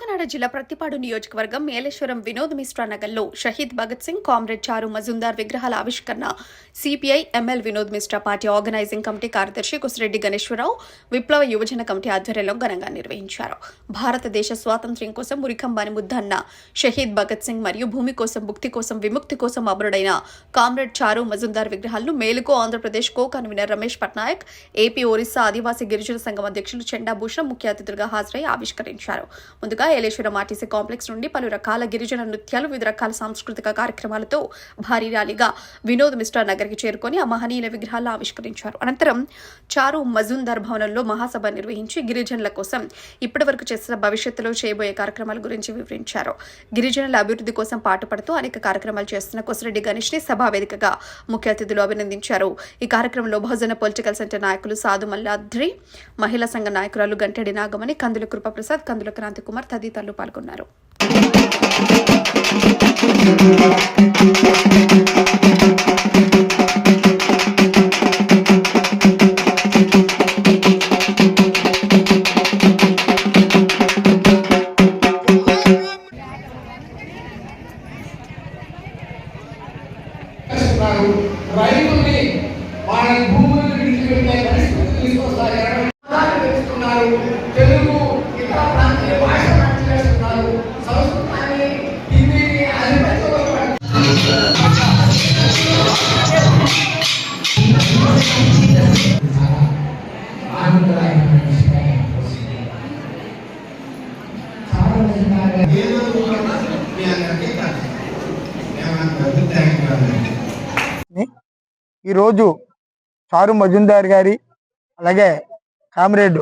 జిల్లా ప్రతిపాడు నియోజకవర్గం మేలేశ్వరం వినోద్ మిశ్రా నగర్లో షహీద్ భగత్ సింగ్ కామ్రేడ్ చారు మజుందార్ విగ్రహాల ఆవిష్కరణ CPI ML Vinod Mishra party organizing committee కార్యదర్శి కుసిరెడ్డి గణేశ్వరరావు విప్లవ యువజన కమిటీ ఆధ్వర్యంలో ఘనంగా నిర్వహించారు. భారతదేశ స్వాతంత్ర్యం కోసం ఉరికంబాని ముద్దన్న షహీద్ భగత్ సింగ్ మరియు భూమి కోసం భుక్తి కోసం విముక్తి కోసం అమరుడైన కామ్రేడ్ చారు మజుందార్ విగ్రహాలను Meluko Andhra Pradesh co convener Ramesh Patnaik AP Orissa Adivasi Girijana Sangham అధ్యక్షులు చెండాభూషణ్ ముఖ్య అతిథులుగా హాజరై ఆవిష్కరించారు. ముందుగా ఏలేశ్వరం ఆర్టీసీ కాంప్లెక్స్ నుండి పలు రకాల గిరిజన నృత్యాలు వివిధ రకాల సాంస్కృతిక కార్యక్రమాలతో భారీ ర్యాలీగా వినోద్ మిశ్రా నగర్కి చేరుకొని ఆ మహనీయుల విగ్రహాలను ఆవిష్కరించారు. అనంతరం చారు మజుందార్ భవనంలో మహాసభ నిర్వహించి గిరిజనుల కోసం ఇప్పటివరకు చేసిన భవిష్యత్తులో చేయబోయే కార్యక్రమాల గురించి వివరించారు. గిరిజనుల అభివృద్ధి కోసం పాటుపడుతూ అనేక కార్యక్రమాలు చేస్తున్న కొసిరెడ్డి గణేష్ని సభావేదికగా ముఖ్య అతిథులు అభినందించారు. ఈ కార్యక్రమంలో బహుజన పొలిటికల్ సెంటర్ నాయకులు సాధు మల్లాద్రి మహిళా సంఘ నాయకురాలు గంటెడి నాగమణి కందుల కృపప్రసాద్ కందుల క్రాంతి కుమార్ తదితరులు పాల్గొన్నారు. రైతుల్ని వాళ్ళని భూములను ఈరోజు చారు మజుందార్ గారి అలాగే కామ్రేడ్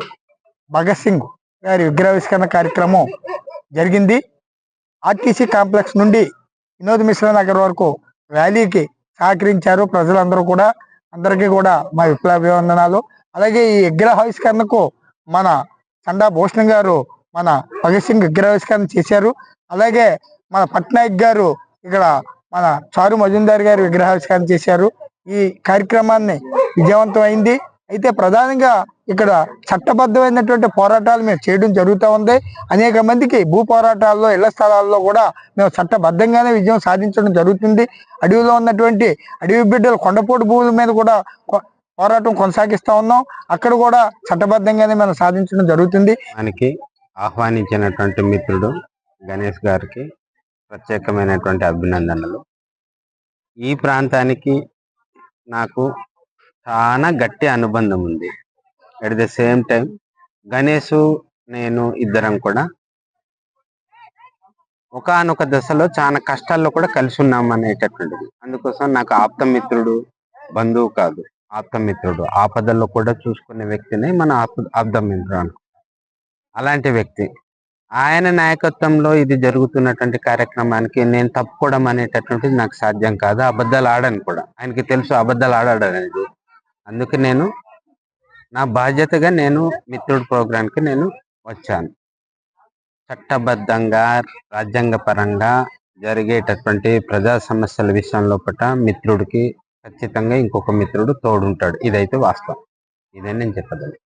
భగత్ సింగ్ గారి విగ్రహావిష్కరణ కార్యక్రమం జరిగింది. ఆర్టీసీ కాంప్లెక్స్ నుండి వినోద్ మిశ్రా నగర్ వరకు ర్యాలీకి సహకరించారు ప్రజలందరూ కూడా. అందరికీ కూడా మా విప్లవ అభివందనాలు అలాగే ఈ విగ్రహావిష్కరణకు మన చండా భూషణ్ గారు మన భగత్ సింగ్ విగ్రహావిష్కరణ చేశారు. అలాగే మన పట్నాయక్ గారు ఇక్కడ మన చారు మజుందార్ గారు విగ్రహావిష్కరణ చేశారు. ఈ కార్యక్రమాన్ని విజయవంతం అయింది అయితే ప్రధానంగా ఇక్కడ చట్టబద్ధమైనటువంటి పోరాటాలు మేము చేయడం జరుగుతూ ఉంది. అనేక మందికి భూ పోరాటాల్లో ఇళ్ళ స్థలాల్లో కూడా మేము చట్టబద్ధంగానే విజయం సాధించడం జరుగుతుంది. అడవిలో ఉన్నటువంటి అడవి బిడ్డలు కొండపోటు భూముల మీద కూడా పోరాటం కొనసాగిస్తూ ఉన్నాం. అక్కడ కూడా చట్టబద్ధంగానే మనం సాధించడం జరుగుతుంది. మనకి ఆహ్వానించినటువంటి మిత్రుడు గణేష్ గారికి ప్రత్యేకమైనటువంటి అభినందనలు. ఈ ప్రాంతానికి నాకు చాలా గట్టి అనుబంధం ఉంది. At the same time Ganesh నేను ఇద్దరం కూడా ఒకానొక దశలో చాలా కష్టాల్లో కూడా కలిసి ఉన్నాం అనేటటువంటిది. అందుకోసం నాకు ఆప్తమిత్రుడు బంధువు కాదు. ఆప్తమిత్రుడు ఆపదల్లో కూడా చూసుకునే వ్యక్తిని మన ఆప్ ఆప్తమిత్రుడు అనుకో. అలాంటి వ్యక్తి. ఆయన నాయకత్వంలో ఇది జరుగుతున్నటువంటి కార్యక్రమానికి నేను తప్పుకోవడం అనేటటువంటిది నాకు సాధ్యం కాదు. అబద్ధాలు ఆడను కూడా. ఆయనకి తెలుసు అబద్ధాలు ఆడాడు అనేది అందుకే నేను నా బాధ్యతగా నేను మిత్రుడు ప్రోగ్రాంకి నేను వచ్చాను. చట్టబద్ధంగా రాజ్యాంగ పరంగా జరిగేటటువంటి ప్రజా సమస్యల విషయంలో పట మిత్రుడికి ఖచ్చితంగా ఇంకొక మిత్రుడు తోడుంటాడు. ఇదైతే వాస్తవం. ఇదే నేను చెప్పగలను